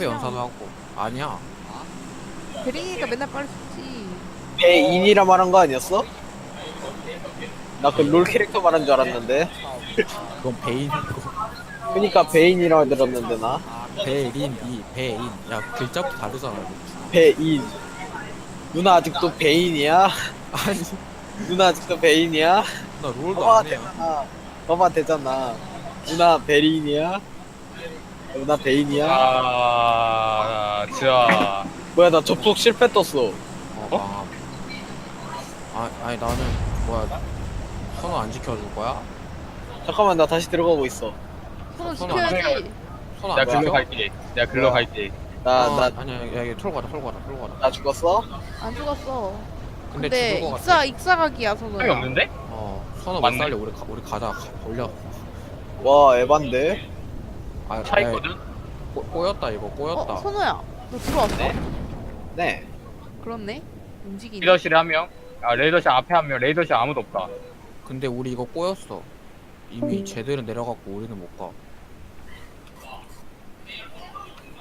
회 연사도 하고 아니야 베링이가 맨날 빨리 죽지. 배인이라 말한 거 아니었어? 나 그 롤 캐릭터 말한 줄 알았는데 그건 베인 그니까 배인이라 들었는데 나 베린 이 베인 야 글자부터 다르잖아. 배인 누나 아직도 배인이야? 아니 누나 아직도 배인이야? 나 롤도 봐봐 안 해요 되잖아 봐봐 되잖아 누나 베린이야? 누나 베인이야? 아, 자, 뭐야 나 접속 실패 떴어 어? 아, 아 아니 나는 뭐야 선호 안 지켜줄 거야? 잠깐만 나 다시 들어가고 있어 안 지켜야지. 선호 내가 안 글로 지켜? 갈게. 내가 글로 갈게. 나 어, 나나 아니야 야 이거 털고 가자 털고 가자 털고 가자 죽었어? 안 죽었어. 근데, 근데, 죽을 거 익사 같아 익사각이야 손을. 형이 없는데? 어 선호 못 맞네. 살려 우리 가, 우리 가자 가, 올려 와 에반데 아, 차 야, 있거든? 꼬, 꼬였다 이거 꼬였다 어 선우야, 너 들어왔어? 네? 네 그렇네. 움직이네. 레이더실에 한 명. 아, 레이더실 앞에 한 명. 레이더실 아무도 없다. 근데 우리 이거 꼬였어 이미 쟤들은 내려갔고 우리는 못 가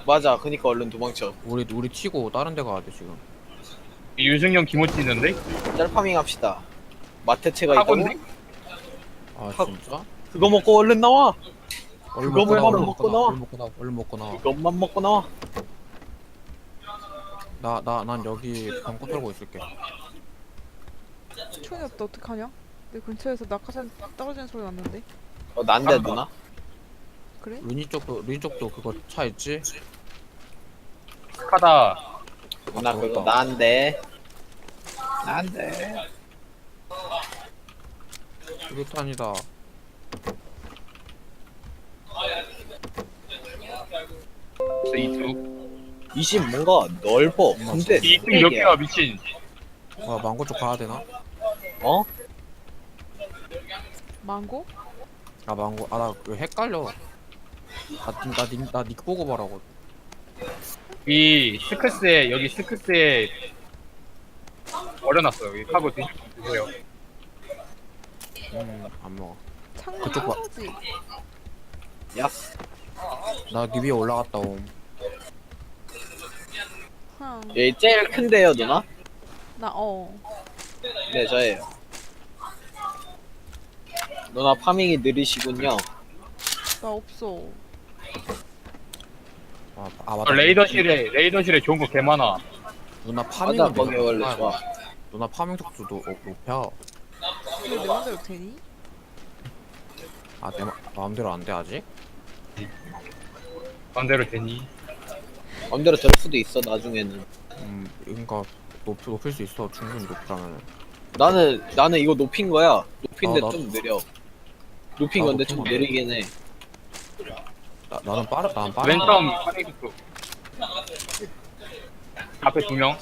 맞아 그니까 얼른 도망쳐 우리 우리 튀고 다른 데 가야 돼 지금 이 윤승용 김호치 있는데? 짤파밍 합시다 마테체가 있다고? 아 하- 진짜? 그거 먹고 얼른 나와 얼른 그거 먹고 나와 얼른 먹고 나와. 얼른 먹고 나와 얼른 먹고 나와 그것만 먹고 나와 나 나 난 여기 병고 털고 있을게 총이 없다 어떡하냐? 내 근처에서 낙하산 떨어지는 소리 났는데. 어 난데 누나? 그래? 루니 쪽도 루니 쪽도 그거 차 있지? 카다. 누나 그거 그렇다. 난데 난데 수류탄이다 이쪽. 20 뭔가 넓어 근데 이쪽 몇 개야, 미친. 와 망고 쪽 가야 되나? 어? 망고? 아 망고 아나 헷갈려 나나닉 보고 말하고 이 스크스에, 여기 스크스에 얼려놨어. 여기 분 드세요. 음안 먹어 창문 그쪽 봐. 야스 나니 위에 올라갔다 옴 흥. 얘 제일 큰데요 누나? 나 어. 네 저예요 누나 파밍이 느리시군요 나 없어. 아, 아 어, 맞다 레이더실에, 레이더실에 좋은 거 개 많아. 누나 맞아 파밍은 거기 내가 원래. 좋아 누나 파밍 속도도 어, 높여 이게 내 맘대로 되니? 아내 마음대로 안 돼 아직? 반대로 되니? 맘대로 될 수도 있어 나중에는 음 그러니까 높, 높일 수 있어 충분히 높다면 나는 나는 이거 높인 거야 높인데 어, 나- 좀 느려 높인 아, 건데 좀 거. 느리긴 해 나, 나는 빠르 나는 빠르 파밍 속도. 앞에 두 명.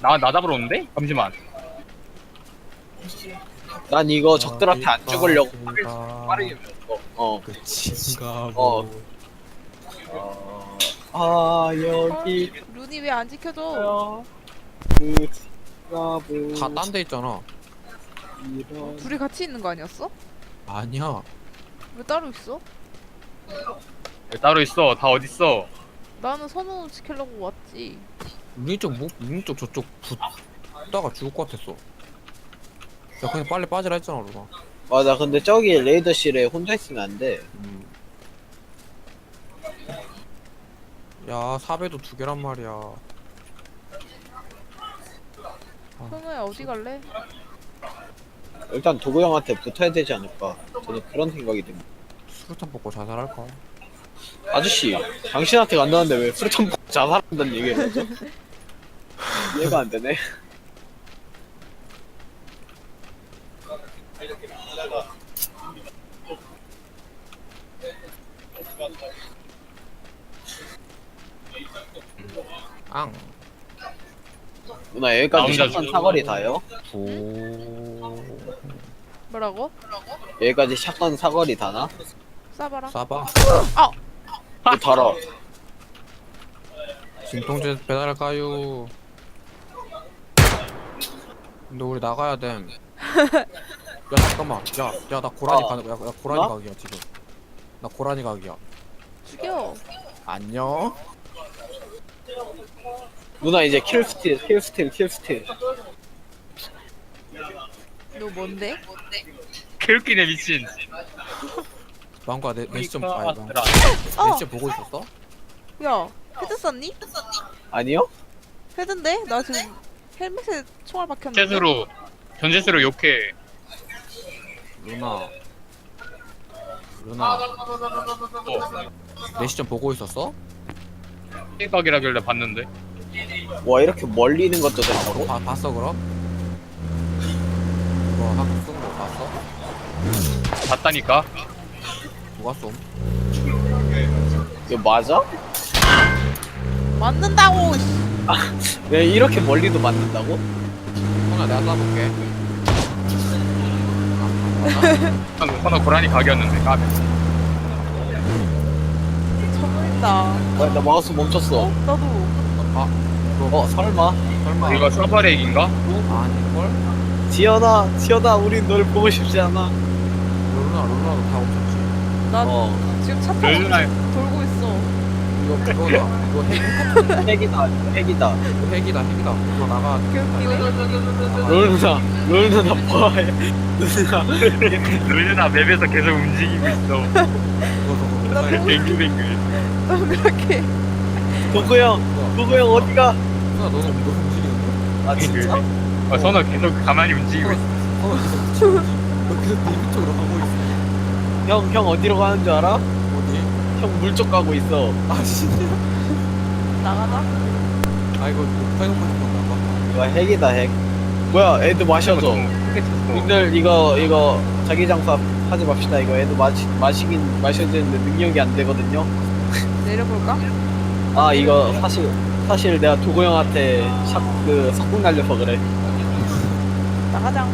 나, 나 잡으러 오는데? 잠시만. 난 이거 적들한테 안 죽으려고 빠르게 빠르게 밀었어. 어. 그친가 어. 어. 아 여기 루니 왜안 지켜줘? 루스가브 다딴 데 있잖아 이런 둘이 같이 있는 거 아니었어? 아니야 왜 따로 있어? 왜 따로 있어? 다 어딨어? 나는 선우 지키려고 왔지. 루니 쪽 목, 루니 쪽 저쪽 붙다가 죽을 것 같았어 야 그냥 빨리 빠지라 했잖아 누나 맞아 근데 저기 레이더실에 혼자 있으면 안돼 음. 야 사배도 두 개란 말이야 선우야 어디 갈래? 일단 도구 형한테 붙어야 되지 않을까 저는 그런 생각이 듭니다 수류탄 뽑고 자살할까? 아저씨 당신한테 간다는데 왜 프루턴 먹고 자살한다는 얘기를 하죠? 이해가 안 되네 앙 누나 나 여기까지 혼자 샷건 죽어. 사거리 다요? 오 뭐라고? 여기까지 샷건 사거리 다나? 싸봐라. 싸봐 뭐 달아 진통제 배달할까요? 근데 우리 나가야 됨. 야 잠깐만. 야, 야 나 고라니 어. 가는 거야. 야 고라니 뭐? 각이야 지금. 나 고라니 각이야. 죽여. 안녕. 누나 이제 킬스틸 킬스틸 킬스틸 너 뭔데? 개웃기네 미친 망고야 내, 내 시점 아니 망고. 내 어! 시점 보고 있었어? 야 헤드 썼니? 아니요? 헤드인데? 나 지금 헬멧에 총알 박혔는데 전제수로 전제수로 욕해 루나 루나 어내 시점 보고 있었어? 힐각이라길래 봤는데 와 이렇게 멀리 있는 것도 된다고? 봐, 봤어 그럼? 그거 한국 쏜거 봤어? 봤다니까 누가 쏨? 이거 맞아? 맞는다고 씨. 왜 이렇게 멀리도 맞는다고? 형아 내가 쏴볼게 아, 한 코너 고라니 각이었는데 까비 쳐버린다. 와, 나 마우스 멈췄어. 어? 나도. 아, 어 설마? 설마. 이거 서버렉인가? 아닐걸? 지연아 지연아 우린 널 보고 싶지 않아. 루나 루나도 다 오셨지. 나 어. 지금 차 타고 룰루나 돌고 있어. 이거 그거다. 이거 핵, 핵이다 핵이다. 이거 핵이다 핵이다. 이거 나가. 개웃기네 롤 누나 롤 누나 룰루나. 맵에서 계속 움직이고 있어. 이거 나 저거. 보고 뱅글뱅글 동그랗게. 도구 형 도구 형 어디가? 루나 너는 너 움직이는데? 아 진짜? 아 선호 계속 가만히 움직이고 있어. 어 계속 너 계속 네 쪽으로 가고 있어. 형 형 어디로 가는 줄 알아? 어디? 형 물 쪽 가고 있어. 아 진짜? 나가자 아 이거 사용만 했던 건가? 이거 핵이다 핵. 뭐야 애들 마셔줘. 님들 이거 이거 자기 장사 하지 맙시다. 이거 애들 마시, 마시긴 마셔야 되는데 능력이 안 되거든요. 내려볼까? 아 이거 사실 사실 내가 도구 형한테 샥그 석궁 날려서 그래. 나가자